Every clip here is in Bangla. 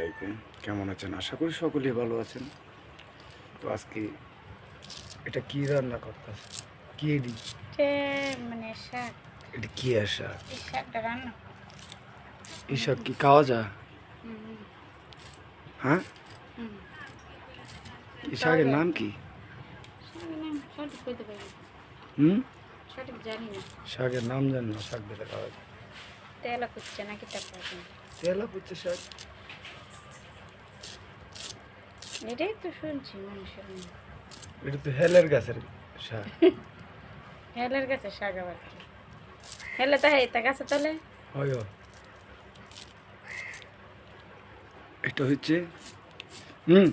আলাইকুম। কেমন আছেন? আশা করি সকলেই ভালো আছেন। তো আজকে এটা কি রান্না করতে কি এডি মানে শাক। এটা কি এই শাকটা রান্না এই শাক কি খাওয়া যায়? হ্যাঁ। এই শাকের নাম কি। হুম? জানি না। শাকের নাম জানি না শাক দিলে খাওয়া যায়। তেলা কুচ্ছে নাকি টাকা তেলা পুচ্ছে শাক? এটাই তো শুনছি মানুষের এটা তো হেলের গাছের শাক। হেলের কাছে শাক আবার হেলে তা এই তা গাছে তলে। হয়। এটা হচ্ছে হুম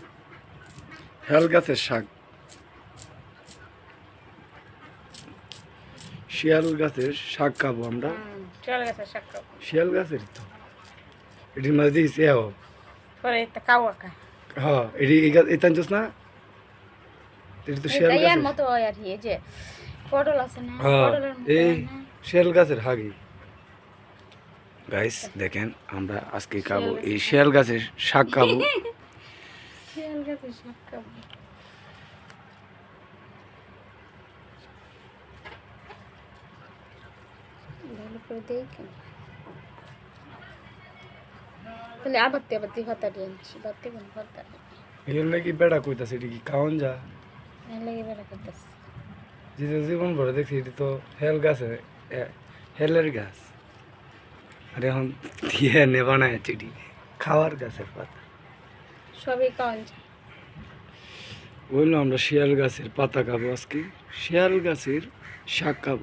হেল গাছের শাক। শিয়াল গাছের শাক খাব আমরা। হুম, চলে গেছে শাক খাব। শিয়াল গাছের তো। এটির মাঝে দিয়েছি এ পরে এটা কাওয়া কা হ্যাঁ এটি এই গাছ না? এটি তো শিয়াল গাছের। মতো হয় আর এই যে পটল আছে না পটলের মতো এই গাছের হাগি। গাইস দেখেন আমরা আজকে খাব এই শিয়াল গাছের শাক খাব। শিয়াল গাছে শাক খাব। ভালো করে দেখি তাহলে আবারতে আবারতে ভাতা দিয়ে আনছি ভাতে কোন ভাতা এগুলো নাকি বেড়া কইতাছে এটি কি খাওয়ান যা? লেগে বেড়া করতেছে যে জীবন ভরে দেখছি এটি তো হেল গাছে হেলের গাছ। আর এখন দিয়ে নে বানায় এটি খাওয়ার গাছের পাতা। সবই কাউন বলল আমরা শিয়াল গাছের পাতা খাব আজকে। শিয়াল গাছের শাক খাব।